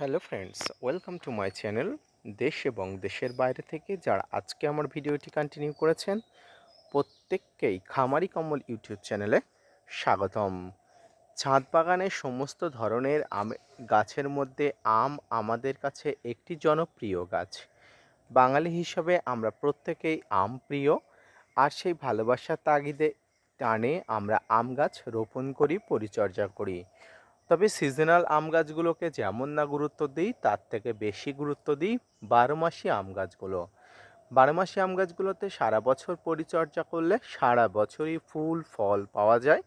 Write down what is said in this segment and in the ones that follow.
Hello friends welcome to my channel দেশ এবং দেশের বাইরে থেকে যারা আজকে আমার ভিডিওটি কন্টিনিউ করেছেন প্রত্যেককেই খামারি কমল ইউটিউব চ্যানেলে স্বাগতম। ছাদ বাগানের সমস্ত ধরনের আম গাছের মধ্যে আম আমাদের কাছে একটি জনপ্রিয় গাছ। বাঙালি হিসাবে আমরা প্রত্যেকেই আম প্রিয়, আর সেই ভালোবাসার তাগিদে টানে আমরা আম গাছ রোপণ করি, পরিচর্যা করি। তবে সিজনাল আম গাছগুলোকে যেমন না গুরুত্ব দিই, তার থেকে বেশি গুরুত্ব দিই বারো মাসি আম গাছগুলো। বারো মাসি আম গাছগুলোতে সারা বছর পরিচর্যা করলে সারা বছরই ফুল, ফল পাওয়া যায়।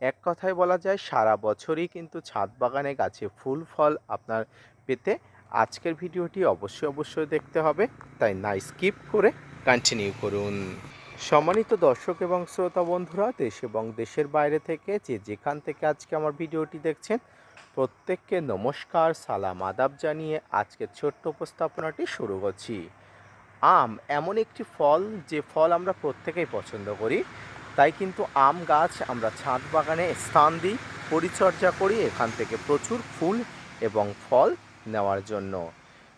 এক কথায় বলা যায়, সারা বছরই কিন্তু ছাদ বাগানে গাছে ফুল, ফল আপনার পেতে আজকের ভিডিওটি অবশ্যই অবশ্যই দেখতে হবে। তাই না, স্কিপ করে কন্টিনিউ করুন। সম্মানিত দর্শক এবং শ্রোতা বন্ধুরা, দেশ এবং দেশের বাইরে থেকে যে যেখান থেকে আজকে আমার ভিডিওটি দেখছেন, প্রত্যেককে নমস্কার, সালাম, আদাব জানিয়ে আজকের ছোট্ট উপস্থাপনাটি শুরু করছি। আম এমন একটি ফল, যে ফল আমরা প্রত্যেকেই পছন্দ করি। তাই কিন্তু আম গাছ আমরা ছাদ বাগানে স্থান দিই, পরিচর্যা করি এখান থেকে প্রচুর ফুল এবং ফল নেওয়ার জন্য।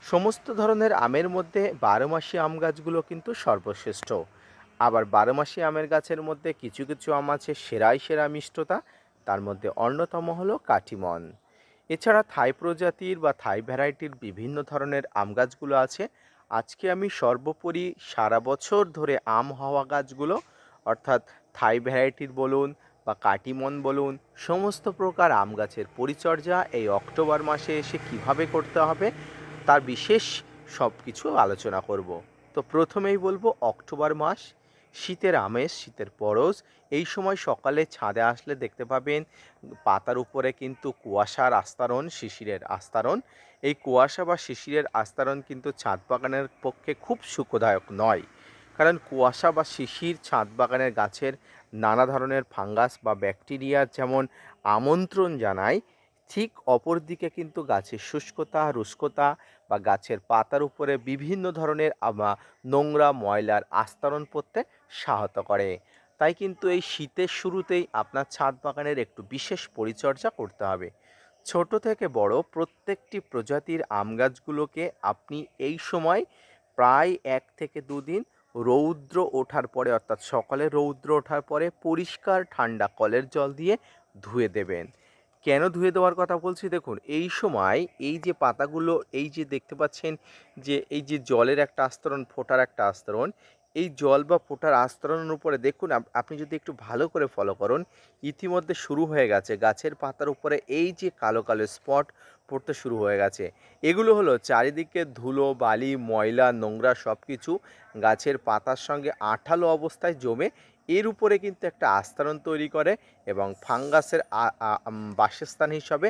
সমস্ত ধরনের আমের মধ্যে বারো মাসি আম গাছগুলো কিন্তু সর্বশ্রেষ্ঠ। আবার বারো মাসি আমের গাছের মধ্যে কিছু কিছু আম আছে সেরাই সেরা মিষ্টতা, তার মধ্যে অন্যতম হলো কাটিমন। এছাড়া থাই প্রজাতির বা থাই ভ্যারাইটির বিভিন্ন ধরনের আম গাছগুলো আছে। আজকে আমি সর্বোপরি সারা বছর ধরে আম হওয়া গাছগুলো, অর্থাৎ থাই ভ্যারাইটির বলুন বা কাটিমন বলুন, সমস্ত প্রকার আম গাছের পরিচর্যা এই অক্টোবর মাসে এসে কীভাবে করতে হবে, তার বিশেষ সব কিছু আলোচনা করব। তো প্রথমেই বলব অক্টোবর মাস শীতের আমেজ, শীতের পরশ। এই সময় সকালে ছাদে আসলে দেখতে পাবেন পাতার উপরে কিন্তু কুয়াশার আস্তারণ, শিশিরের আস্তারণ। এই কুয়াশা বা শিশিরের আস্তারণ কিন্তু ছাদ বাগানের পক্ষে খুব সুখদায়ক নয়। কারণ কুয়াশা বা শিশির ছাদ বাগানের গাছের নানা ধরনের ফাঙ্গাস বা ব্যাকটেরিয়ার যেমন আমন্ত্রণ জানায় ঠিক অপর দিকে কিন্তু গাছের শুষ্কতা, রুষ্কতা বা গাছের পাতার উপরে বিভিন্ন ধরনের নোংরা, ময়লার আস্তরণ পড়তে সহায়তা করে। তাই কিন্তু এই শীতের শুরুতেই আপনার ছাদ বাগানের একটু বিশেষ পরিচর্যা করতে হবে। ছোট থেকে বড় প্রত্যেকটি প্রজাতির আম গাছগুলোকে আপনি এই সময় প্রায় এক থেকে দুদিন রৌদ্র ওঠার পরে, অর্থাৎ সকালে রৌদ্র ওঠার পরে পরিষ্কার ঠান্ডা কলের জল দিয়ে ধুয়ে দেবেন। কেন ধুয়ে দেওয়ার কথা বলছি? দেখুন, এই সময় এই যে পাতাগুলো, এই যে দেখতে পাচ্ছেন যে, এই যে জলের একটা আস্তরণ, ফোটার একটা আস্তরণ এই জল বা ফোটার আস্তরণের উপরে দেখুন আপনি যদি একটু ভালো করে ফলো করুন, ইতিমধ্যে শুরু হয়ে গেছে। গাছের পাতার উপরে এই যে কালো কালো স্পট পড়তে শুরু হয়ে গেছে। এগুলো হলো চারিদিকে ধুলো, বালি, ময়লা, নোংরা সব কিছু গাছের পাতার সঙ্গে আঠালো অবস্থায় জমে এর উপরে কিন্তু একটা আস্তরণ তৈরি করে এবং ফাঙ্গাসের বাসস্থান হিসাবে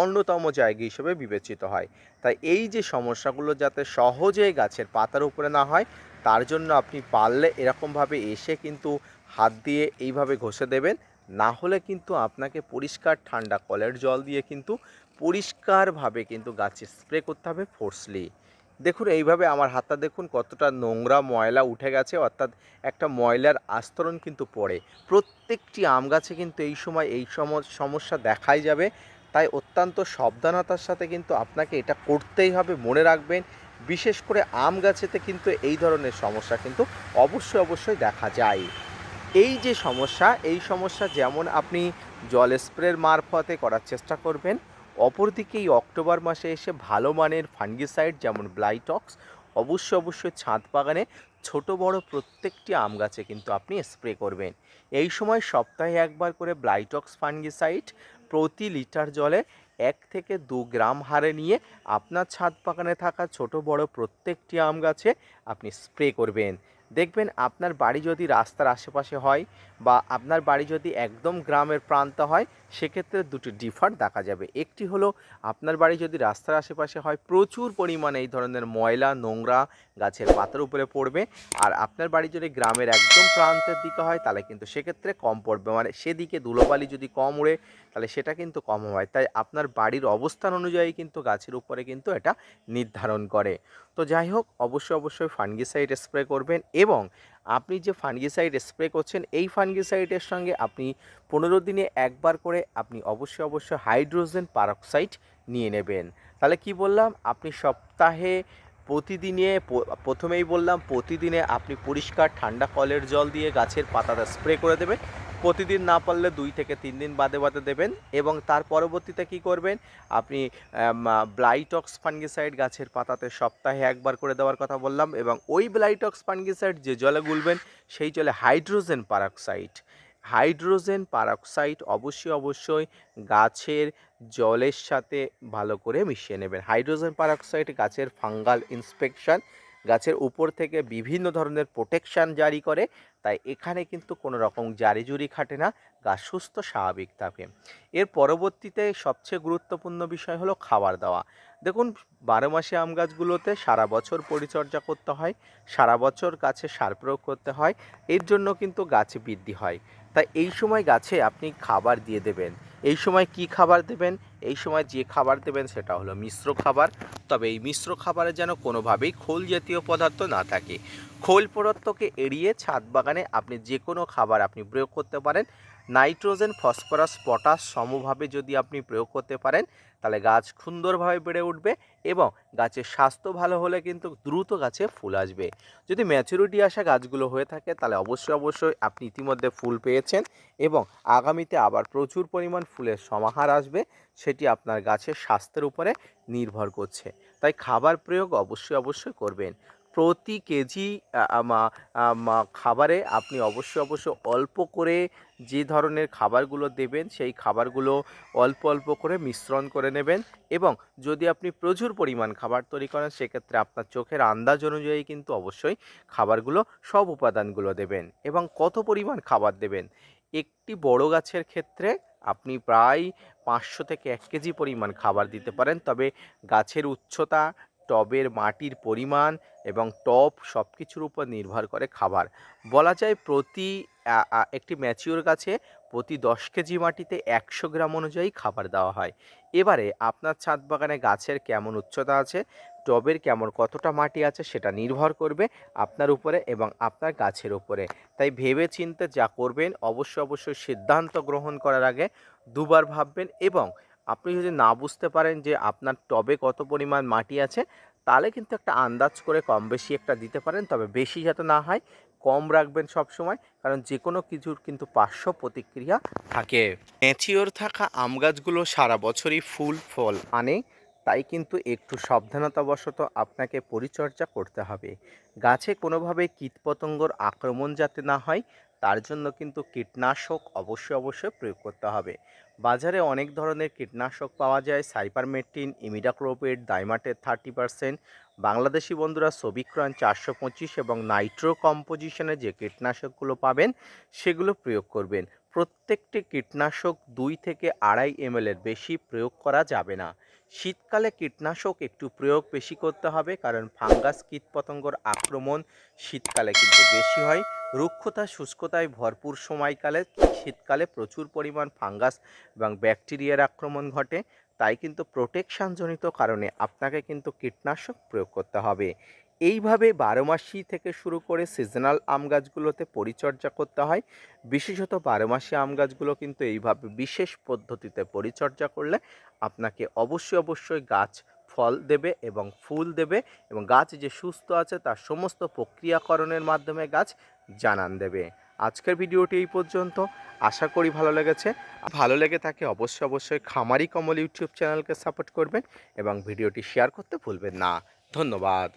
অন্যতম জায়গা হিসেবে বিবেচিত হয়। তাই এই যে সমস্যাগুলো যাতে সহজে গাছের পাতার উপরে না হয় তার জন্য আপনি পারলে এরকমভাবে এসে কিন্তু হাত দিয়ে এইভাবে ঘষে দেবেন। না হলে কিন্তু আপনাকে পরিষ্কার ঠান্ডা কলের জল দিয়ে কিন্তু পরিষ্কারভাবে কিন্তু গাছে স্প্রে করতে হবে ফোর্সলি। দেখুন, এইভাবে আমার হাতটা দেখুন কতটা নোংরা ময়লা উঠে গেছে, অর্থাৎ একটা ময়লার আস্তরণ কিন্তু পড়ে। প্রত্যেকটি আম গাছে কিন্তু এই সময় এই সম- সমস্যা দেখাই যাবে। তাই অত্যন্ত সাবধানতার সাথে কিন্তু আপনাকে এটা করতেই হবে। মনে রাখবেন বিশেষ করে আম গাছেতে কিন্তু এই ধরনের সমস্যা কিন্তু অবশ্যই অবশ্যই দেখা যায়। এই যে সমস্যা, এই সমস্যা যেমন আপনি জল স্প্রের মারফতে করার চেষ্টা করবেন, অপরদিকে এই অক্টোবর মাসে এসে ভালো মানের ফাঙ্গিসাইড যেমন ব্লাইটক্স অবশ্যই অবশ্যই ছাদ বাগানে ছোট বড় প্রত্যেকটি আম গাছে কিন্তু আপনি স্প্রে করবেন। এই সময় সপ্তাহে একবার করে ব্লাইটক্স ফাঙ্গিসাইড প্রতি লিটার জলে এক থেকে দু গ্রাম হারে নিয়ে আপনার ছাদ বাগানে থাকা ছোট বড় প্রত্যেকটি আম গাছে আপনি স্প্রে করবেন। দেখবেন আপনার বাড়ি যদি রাস্তার আশেপাশে হয় বা আপনার বাড়ি যদি একদম গ্রামের প্রান্ত হয় সেক্ষেত্রে দুটি ডিফার দেখা যাবে। একটি হলো, আপনার বাড়ি যদি রাস্তার আশেপাশে হয়, প্রচুর পরিমাণে এই ধরনের ময়লা, নোংরা গাছের পাতার উপরে পড়বে। আর আপনার বাড়ি যদি গ্রামের একদম প্রান্তের দিকে হয়, তাহলে কিন্তু সেক্ষেত্রে কম পড়বে। মানে সেদিকে ধুলোবালি যদি কম উড়ে, তাহলে সেটা কিন্তু কম হয়। তাই আপনার বাড়ির অবস্থান অনুযায়ী কিন্তু গাছের উপরে কিন্তু এটা নির্ধারণ করে। তো যাই হোক, অবশ্যই অবশ্যই ফানগিসাইড স্প্রে করবেন এবং আপনি যে ফানগিসাইড স্প্রে করছেন, এই ফানগিসাইডের সঙ্গে আপনি পনেরো দিনে একবার করে আপনি অবশ্যই অবশ্যই হাইড্রোজেন পারক্সাইড নিয়ে নেবেন। তাহলে কি বললাম? আপনি সপ্তাহে প্রতিদিনে প্রথমেই বললাম, প্রতিদিনে আপনি পরিষ্কার ঠান্ডা কলের জল দিয়ে গাছের পাতাটা স্প্রে করে দেবেন। প্রতিদিন না পারলে দুই থেকে তিন দিন বাদে বাদে দেবেন এবং তার পরবর্তীতে কি করবেন? আপনি ব্লাইটক্স ফাঙ্গিসাইড গাছের পাতাতে সপ্তাহে একবার করে দেওয়ার কথা বললাম এবং ওই ব্লাইটক্স ফাঙ্গিসাইড যে জলে গুলবেন, সেই জলে হাইড্রোজেন পারক্সাইড হাইড্রোজেন পারক্সাইড অবশ্যই অবশ্যই গাছের জলের সাথে ভালো করে মিশিয়ে নেবেন। হাইড্রোজেন পারক্সাইড গাছের ফাঙ্গাল ইন্সপেকশন গাছের উপর থেকে বিভিন্ন ধরনের প্রোটেকশান জারি করে তাই এখানে কিন্তু কোনো রকম জারিজুরি খাটে না গাছ সুস্থ, স্বাভাবিক থাকে। এর পরবর্তীতে সবচেয়ে গুরুত্বপূর্ণ বিষয় হলো খাবার দেওয়া। দেখুন, বারো মাসে আম গাছগুলোতে সারা বছর পরিচর্যা করতে হয়, সারা বছর গাছে সার প্রয়োগ করতে হয়, এর জন্য কিন্তু গাছ বৃদ্ধি হয়। তাই এই সময় গাছে আপনি খাবার দিয়ে দেবেন। এই সময় কি খাবার দেবেন? এই সময় যে খাবার দেবেন সেটা হলো মিশ্র খাবার। তবে এই মিশ্র খাবারে যেন কোনোভাবেই খোল জাতীয় পদার্থ না থাকে। খোল পদার্থকে এড়িয়ে ছাদ বাগানে আপনি যে কোনো খাবার আপনি প্রয়োগ করতে পারেন। নাইট্রোজেন, ফসফরাস, পটাশ সমভাবে যদি আপনি প্রয়োগ করতে পারেন, তাহলে গাছ সুন্দরভাবে বেড়ে উঠবে এবং গাছের স্বাস্থ্য ভালো হলে কিন্তু দ্রুত গাছে ফুল আসবে। যদি ম্যাচুরিটি আসা গাছগুলো হয়ে থাকে, তাহলে অবশ্যই অবশ্যই আপনি ইতিমধ্যে ফুল পেয়েছেন এবং আগামীতে আবার প্রচুর পরিমাণ ফুলের সমাহার আসবে, সেটি আপনার গাছের স্বাস্থ্যের উপরে নির্ভর করছে। তাই খাবার প্রয়োগ অবশ্যই অবশ্যই করবেন। প্রতি কেজি খাবারে আপনি অবশ্যই অবশ্যই অল্প করে যে ধরনের খাবারগুলো দেবেন, সেই খাবারগুলো অল্প অল্প করে মিশ্রণ করে নেবেন এবং যদি আপনি প্রচুর পরিমাণ খাবার তৈরি করেন, সেক্ষেত্রে আপনার চোখের আন্দাজ অনুযায়ী কিন্তু অবশ্যই খাবারগুলো, সব উপাদানগুলো দেবেন এবং কত পরিমাণ খাবার দেবেন। একটি বড় গাছের ক্ষেত্রে আপনি প্রায় পাঁচশো থেকে এক কেজি পরিমাণ খাবার দিতে পারেন, তবে গাছের উচ্চতা টবের মাটির পরিমাণ এবং টব সব কিছুর উপর নির্ভর করে খাবার। বলা যায় প্রতি একটি ম্যাচিওর গাছে প্রতি দশ কেজি মাটিতে একশো গ্রাম অনুযায়ী খাবার দেওয়া হয়। এবারে আপনার ছাদ বাগানে গাছের কেমন উচ্চতা আছে, টবের কেমন কতটা মাটি আছে সেটা নির্ভর করবে আপনার উপরে এবং আপনার গাছের উপরে। তাই ভেবে চিন্তে যা করবেন অবশ্যই অবশ্যই সিদ্ধান্ত গ্রহণ করার আগে দুবার ভাববেন এবং আপনি যদি না বুঝতে পারেন যে আপনার টবে কত পরিমাণ মাটি আছে, তাহলে কিন্তু একটা আন্দাজ করে কম বেশি একটা দিতে পারেন। তবে বেশি যাতে না হয়, কম রাখবেন সব সময় কারণ যে কোনো কিছুর কিন্তু পার্শ্ব প্রতিক্রিয়া থাকে। ম্যাচিওর থাকা আম গাছগুলো সারা বছরই ফুল, ফল আনে, তাই কিন্তু একটু সাবধানতাবশত আপনাকে পরিচর্যা করতে হবে। গাছে কোনোভাবে কীটপতঙ্গর আক্রমণ যাতে না হয় তার জন্য কিন্তু কীটনাশক অবশ্যই অবশ্যই প্রয়োগ করতে হবে। বাজারে অনেক ধরনের কীটনাশক পাওয়া যায়, সাইপারমেট্রিন ইমিডাক্লোপেড ডাইমাটের থার্টি পারসেন্ট। বাংলাদেশি বন্ধুরা সবিক্রয়ণ চারশো পঁচিশ এবং নাইট্রো কম্পোজিশনে যে কীটনাশকগুলো পাবেন, সেগুলো প্রয়োগ করবেন। প্রত্যেকটি কীটনাশক দুই থেকে আড়াই এমএলের বেশি প্রয়োগ করা যাবে না। শীতকালে কীটনাশক একটু প্রয়োগ বেশি করতে হবে কারণ ফাঙ্গাস কীটপতঙ্গর আক্রমণ শীতকালে কিন্তু বেশি হয়। রুক্ষতা, শুষ্কতায় ভরপুর সময়কালে শীতকালে প্রচুর পরিমাণ ফাঙ্গাস এবং ব্যাকটেরিয়ার আক্রমণ ঘটে। তাই কিন্তু প্রোটেকশানজনিত কারণে আপনাকে কিন্তু কীটনাশক প্রয়োগ করতে হবে। এইভাবে বারো মাসি থেকে শুরু করে সিজনাল আম গাছগুলোতে পরিচর্যা করতে হয়। বিশেষত বারো মাসি আম গাছগুলো কিন্তু এইভাবে বিশেষ পদ্ধতিতে পরিচর্যা করলে আপনাকে অবশ্যই অবশ্যই গাছ ফল দেবে এবং ফুল দেবে এবং গাছ যে সুস্থ আছে তার সমস্ত প্রক্রিয়াকরণের মাধ্যমে গাছ জানান দেবে। আজকের ভিডিওটি এই পর্যন্ত। আশা করি ভালো লেগেছে। ভালো লেগে থাকে অবশ্যই অবশ্যই খামারি কমল ইউটিউব চ্যানেলকে সাপোর্ট করবেন এবং ভিডিওটি শেয়ার করতে ভুলবেন না। ধন্যবাদ।